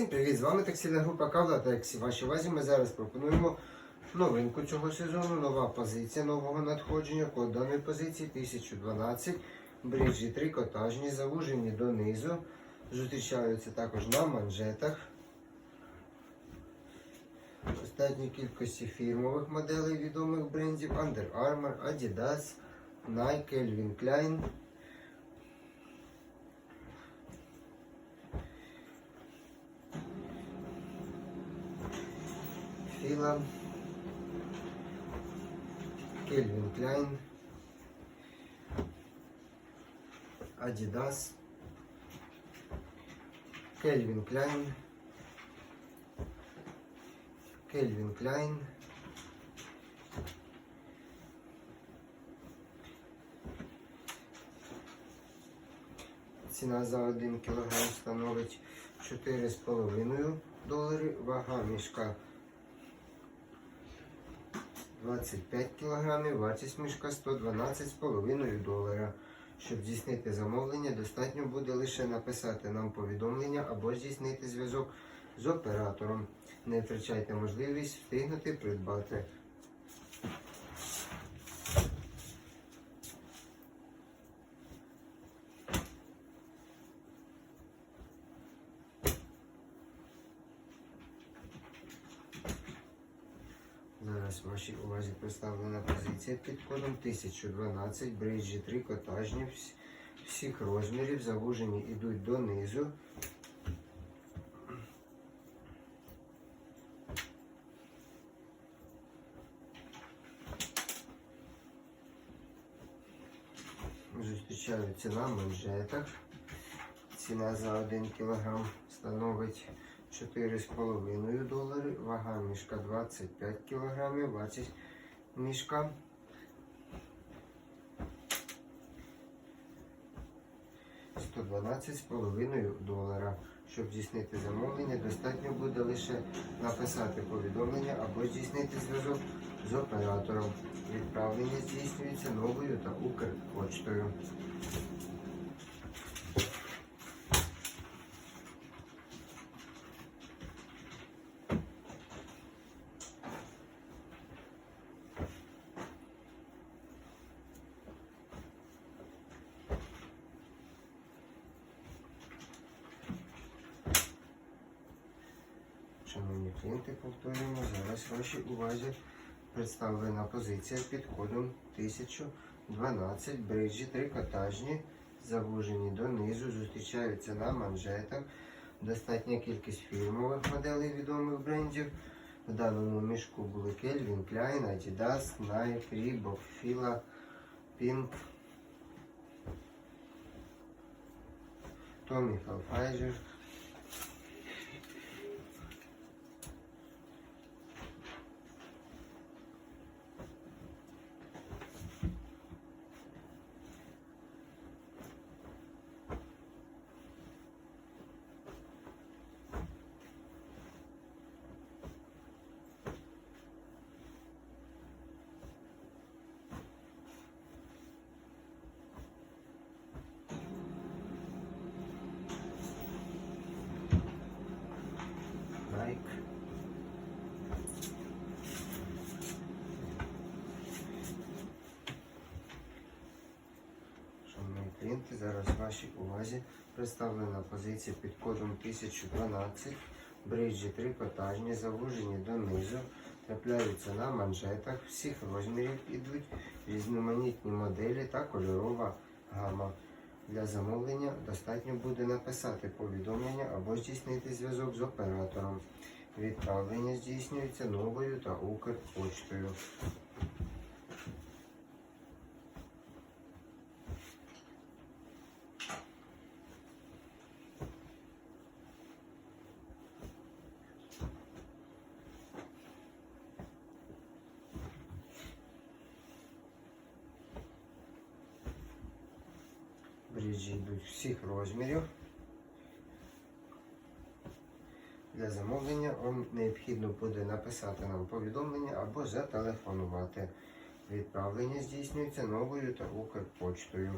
Всім привіт! З вами таксійна група Кавла Таксі. Вашій увазі ми зараз пропонуємо новинку цього сезону. Нова позиція нового надходження. Код даної позиції 1012. Бріджі трикотажні, завужені донизу. Зустрічаються також на манжетах. Достатньої кількості фірмових моделей відомих брендів Under Armour, Adidas, Nike, Calvin Klein. Філа, Кельвін Кляйн, Adidas, Кельвін Кляйн, Кельвін Кляйн, Ціна за 1 кг становить 4,5 долари, вага мішка 25 кг, вартість мішка 112,5 долара. Щоб здійснити замовлення, достатньо буде лише написати нам повідомлення або здійснити зв'язок з оператором. Не втрачайте можливість встигнути придбати. Зараз вашій увазі представлена позиція під кодом 1012, бриджі трикотажні, вс- всіх розмірів, завужені йдуть донизу. Зустрічаються на манжетах. Ціна за 1 кг становить 4,5 долари, вага мішка 25 кг, вартість мішка. з половиною долара. Щоб здійснити замовлення, достатньо буде лише написати повідомлення або здійснити зв'язок з оператором. Відправлення здійснюється новою та Укрпочтою. Шановні клієнти, повторюємо, зараз вашій увазі представлена позиція під кодом 1012 бриджі трикотажні, завужені донизу, зустрічаються на манжетах. Достатня кількість фірмових моделей відомих брендів. В даному мішку були Calvin Klein, Adidas, Nike, Reebok, Fila, Pink, Tommy Hilfiger. Nike. Шановні клієнти, зараз вашій увазі представлена позиція під кодом 1012. Бриджі трикотажні, завужені донизу, трапляються на манжетах, всіх розмірів ідуть різноманітні моделі та кольорова гама. Для замовлення достатньо буде написати повідомлення або здійснити зв'язок з оператором. Відправлення здійснюється новою та Укрпочтою. Бріджі йдуть всіх розмірів. Для замовлення вам необхідно буде написати нам повідомлення або зателефонувати. Відправлення здійснюється новою та Укрпочтою.